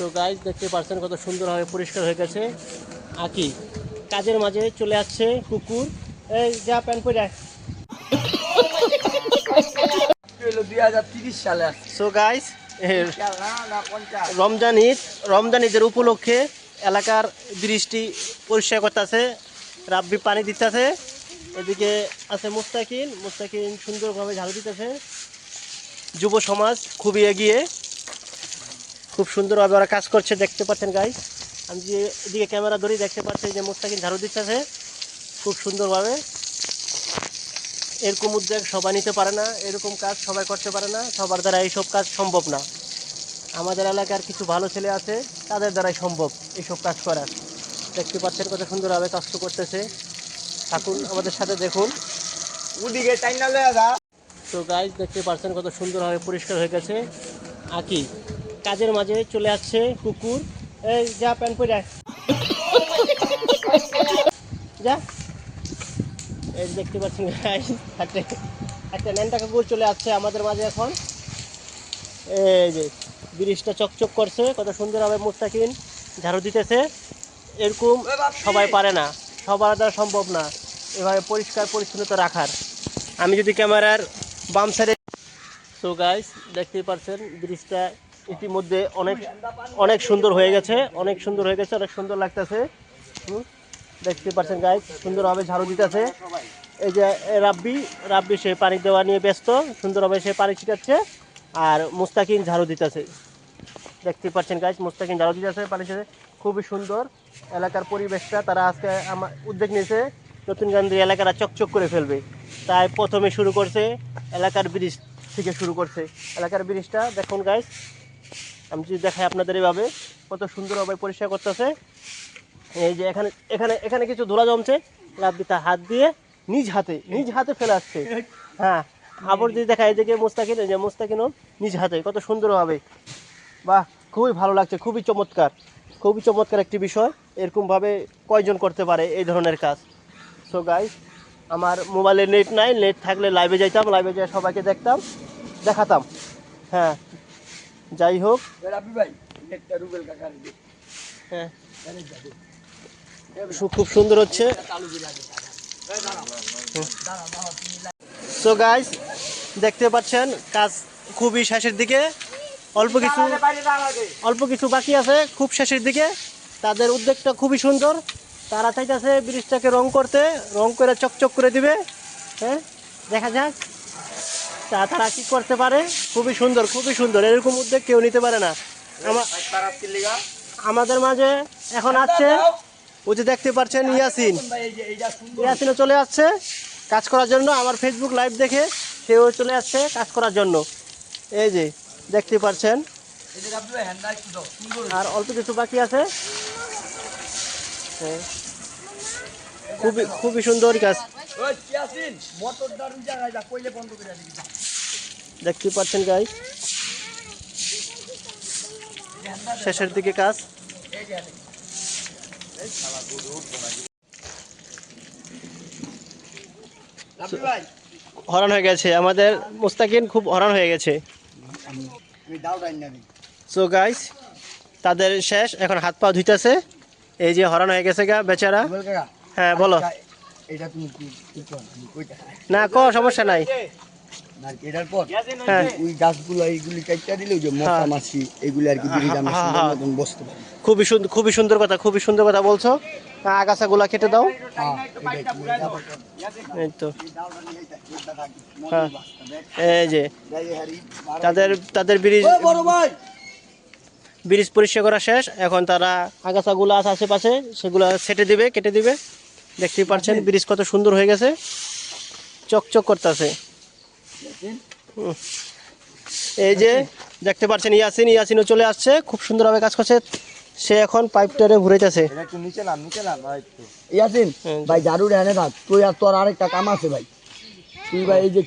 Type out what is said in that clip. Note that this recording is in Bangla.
তো গাইজ দেখতে পাচ্ছেন কত সুন্দরভাবে পরিষ্কার হয়ে গেছে। আকি কাজের মাঝে চলে আসছে কুকুর। এই যা প্যান্ট পরে সো গাইজ রমজান ঈদ রমজান ঈদের উপলক্ষে এলাকার বৃষ্টি পরিষ্কার করতেছে রাব্বি পানি দিতেছে। এদিকে আছে মুস্তাকিন মুস্তাকিন সুন্দরভাবে ঝাড়ু দিতেছে। যুব সমাজ খুবই এগিয়ে। খুব সুন্দরভাবে ওরা কাজ করছে দেখতে পাচ্ছেন গাই আমি যে এদিকে ক্যামেরা ধরি দেখতে পাচ্ছি যে মুস্তাকিন ঝাড়ু দিতেছে? খুব সুন্দরভাবে। এরকম উদ্যোগ সবাই নিতে পারে না এরকম কাজ সবাই করতে পারে না সবার দ্বারা এইসব কাজ সম্ভব না। আমাদের এলাকার কিছু ভালো ছেলে আছে তাদের দ্বারাই সম্ভব এইসব কাজ করার দেখতে পাচ্ছেন কত সুন্দরভাবে কষ্ট করতেছে। থাকুন আমাদের সাথে দেখুন। ওদিকে তো গাইজ দেখতে পাচ্ছেন কত সুন্দরভাবে পরিষ্কার হয়ে গেছে। আকি কাজের মাঝে চলে আসছে কুকুর। এই যা প্যান্ট পরে। যা। এই দেখতে পাচ্ছেন একটা ন্যান্টা কুকুর চলে আসছে আমাদের মাঝে এখন। এই যে ব্রিজটা চকচক করছে কত সুন্দরভাবে মুস্তাকিন ঝাড়ু দিতেছে। এরকম সবাই পারে না সবার দ্বারা সম্ভব না এভাবে পরিষ্কার পরিচ্ছন্নতা রাখার। আমি যদি ক্যামেরার বাম সাইডে সো গাইস দেখতেই পাচ্ছেন ব্রিজটা ইতিমধ্যে অনেক অনেক সুন্দর হয়ে গেছে, অনেক সুন্দর হয়ে গেছে, অনেক সুন্দর লাগতেছে। দেখতে পাচ্ছেন গাইস সুন্দরভাবে ঝাড়ু দিতেছে। এই যে রাব্বি রাব্বি সে পানি দেওয়া নিয়ে ব্যস্ত, সুন্দরভাবে সে পানি ছিটাচ্ছে আর মুস্তাকিন ঝাড়ু দিতেছে। দেখতে পাচ্ছেন গাইস মুস্তাকিন ঝাড়ু দিতেছে পানি ছিটাচ্ছে। খুবই সুন্দর এলাকার পরিবেশটা, তারা আজকে আমার উদ্যোগ নিয়েছে। নতুন গান্ধী এলাকাটা চকচক করে ফেলবে। তাই প্রথমে শুরু করছে এলাকার ব্রিজ থেকে শুরু করছে। এলাকার ব্রিজটা, দেখুন গাইস আমি যদি দেখাই আপনাদের এইভাবে কত সুন্দরভাবে পরিষ্কার করতেছে। এই যে এখানে এখানে এখানে কিছু ধুলা জমছে। লাভবি তার হাত দিয়ে নিজ হাতে নিজ হাতে ফেলে আসছে। হ্যাঁ আবার যদি দেখা এই যে মুস্তাকিন যে মুস্তাকিনও নিজ হাতে, কত সুন্দরভাবে বাহ, খুবই ভালো লাগছে, খুবই চমৎকার। খুবই চমৎকার একটি বিষয়, এরকমভাবে কয়জন করতে পারে এই ধরনের কাজ। সো গাইস আমার মোবাইলে নেট নাই নেট থাকলে লাইভে যাইতাম লাইভে যাই সবাইকে দেখতাম, দেখাতাম। হ্যাঁ যাই হোক। হ্যাঁ। খুব সুন্দর হচ্ছে। সো গাইস দেখতে পাচ্ছেন কাজ খুবই শেষের দিকে। অল্প কিছু অল্প কিছু বাকি আছে খুব শেষের দিকে। তাদের উদ্যোগটা খুবই সুন্দর। তারা চাইতেছে ব্রিজটাকে রং করতে। রং করে চকচক করে দিবে। হ্যাঁ দেখা যাক। তা তারা কি করতে পারে? খুবই সুন্দর খুবই সুন্দর। এরকম উদ্যোগ কেউ নিতে পারে না। আমাদের মাঝে এখন আসছে ও যে দেখতে পাচ্ছেন ইয়াসিন। ইয়াসিনও চলে আসছে কাজ করার জন্য। আমার ফেসবুক লাইভ দেখে সেও চলে আসছে কাজ করার জন্য। এই যে, দেখতে সুন্দর আর অল্প কিছু বাকি আছে। হ্যাঁ। খুবই খুবই সুন্দর দিবি দেখতে পাচ্ছেন গাই? শেষের দিকে কাজ। হরান হয়ে গেছে। আমাদের মুস্তাকিন খুব হরান হয়ে গেছে। সো গাইস তাদের শেষ। এখন হাত পা ধুইতেছে। এই যে হরান হয়ে গেছে গা বেচারা। হ্যাঁ বলো। এটা তুমি না ক সমস্যা নাই। পর? হ্যাঁ। ওই গাছগুলো এইগুলি কাটটা দিলে ওই যে মশা হ্যাঁ। মাছি এগুলি আর কি হ্যাঁ, বসতে পারি খুবই সুন্দর খুবই সুন্দর কথা খুবই সুন্দর কথা বলছো। আগাছাগুলা কেটে দাও। হ্যাঁ। এই তো। এই যে তাদের তাদের ব্রিজ ও বড় ভাই! ব্রিজ পরিষ্কার করা শেষ। এখন তারা আগাছাগুলো আছে আশেপাশে সেগুলো সেটে দিবে কেটে দিবে। দেখতেই পাচ্ছেন ব্রিজ কত সুন্দর হয়ে গেছে। চকচক করতেছে। এই যে দেখতে পাচ্ছেন ইয়াসিন ইয়াসিনও চলে আসছে। খুব সুন্দরভাবে কাজ করছে। সে এখন পাইপটারে একটু ইয়াসিন ভাই জারু এনে তুই আর তোর আরেকটা কাম আছে ভাই। তুই ভাই এই যে